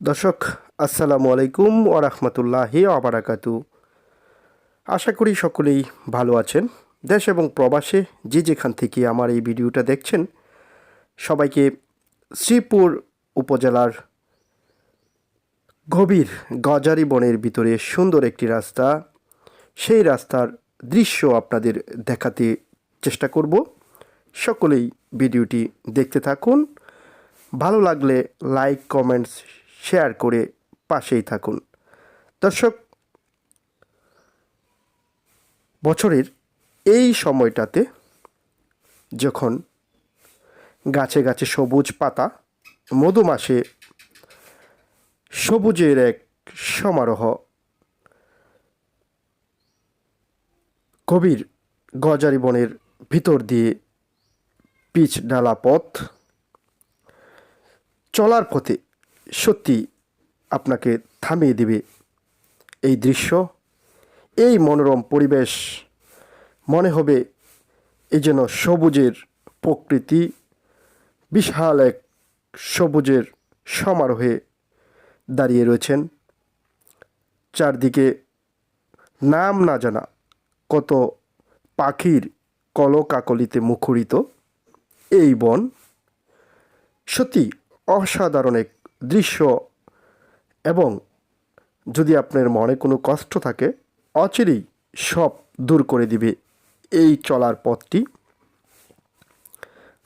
দর্শক, আসসালামু আলাইকুম ওরহমতুল্লাহি আবারাকাতু আশা করি সকলেই ভালো আছেন। দেশ এবং প্রবাসে যে যেখান থেকে আমার এই ভিডিওটা দেখছেন, সবাইকে শ্রীপুর উপজেলার গভীর গজারি বনের ভিতরে সুন্দর একটি রাস্তা, সেই রাস্তার দৃশ্য আপনাদের দেখাতে চেষ্টা করব। সকলেই ভিডিওটি দেখতে থাকুন। ভালো লাগলে লাইক, কমেন্টস শেয়ার করে পাশেই থাকুন। দর্শক, বছরের এই সময়টাতে যখন গাছে গাছে সবুজ পাতা মধুমাসে সবুজের এক সমারোহ গভীর গজারি বনের ভিতর দিয়ে পিচ ডালা পথ চলার পথে সত্যি আপনাকে থামিয়ে দেবে এই দৃশ্য, এই মনোরম পরিবেশ। মনে হবে এই যেন সবুজের প্রকৃতি, বিশাল এক সবুজের সমারোহে দাঁড়িয়ে রয়েছেন। চারদিকে নাম না জানা কত পাখির কলকাকলিতে মুখরিত। এই বন সত্যি অসাধারণ এক দৃশ্য এবং যদি আপনার মনে কোনো কষ্ট থাকে, অচিরেই সব দূর করে দিবে। এই চলার পথটি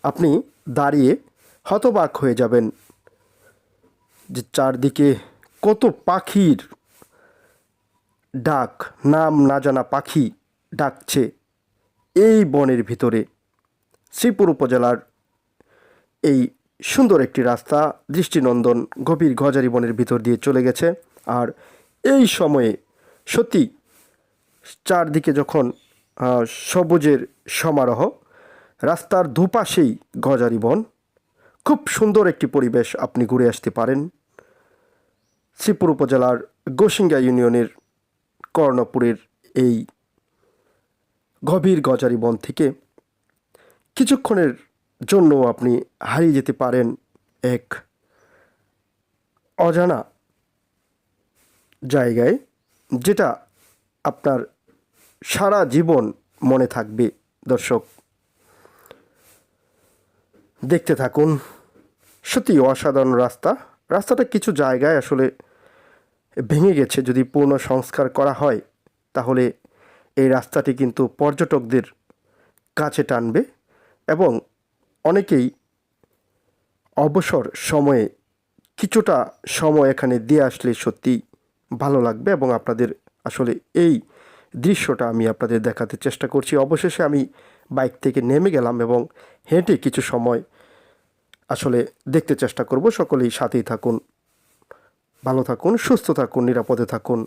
আপনি দাঁড়িয়ে হতবাক হয়ে যাবেন যে চারদিকে কত পাখির ডাক, নাম না জানা পাখি ডাকছে এই বনের ভিতরে। শ্রীপুর উপজেলার এই সুন্দর একটি রাস্তা, দৃষ্টিনন্দন, গভীর গজারি বনের ভিতর দিয়ে চলে গেছে। আর এই সময়ে সত্যি চারদিকে যখন সবুজের সমারোহ, রাস্তার দুপাশেই গজারি বন। খুব সুন্দর একটি পরিবেশ আপনি ঘুরে আসতে পারেন। শ্রীপুর উপজেলার গোসিঙ্গা ইউনিয়নের কর্ণপুরের এই গভীর গজারি বন থেকে কিছুক্ষণের জন্য আপনি হারিয়ে যেতে পারেন এক অজানা জায়গায়, যেটা আপনার সারা জীবন মনে থাকবে। দর্শক, দেখতে থাকুন। সত্যি অসাধারণ রাস্তা। রাস্তাটা কিছু জায়গায় আসলে ভেঙে গেছে। যদি পূর্ণ সংস্কার করা হয়, তাহলে এই রাস্তাটি কিন্তু পর্যটকদের কাছে টানবে এবং অনেকেই অবসর সময়ে কিছুটা সময় এখানে দিয়ে আসলে সত্যি ভালো লাগবে এবং আপনাদের আসলে এই দৃশ্যটা আমি আপনাদের দেখাতে চেষ্টা করছি। অবশেষে আমি বাইক থেকে নেমে গেলাম এবং হেঁটে কিছু সময় আসলে দেখতে চেষ্টা করব। সকলেই সাথেই থাকুন, ভালো থাকুন, সুস্থ থাকুন, নিরাপদে থাকুন।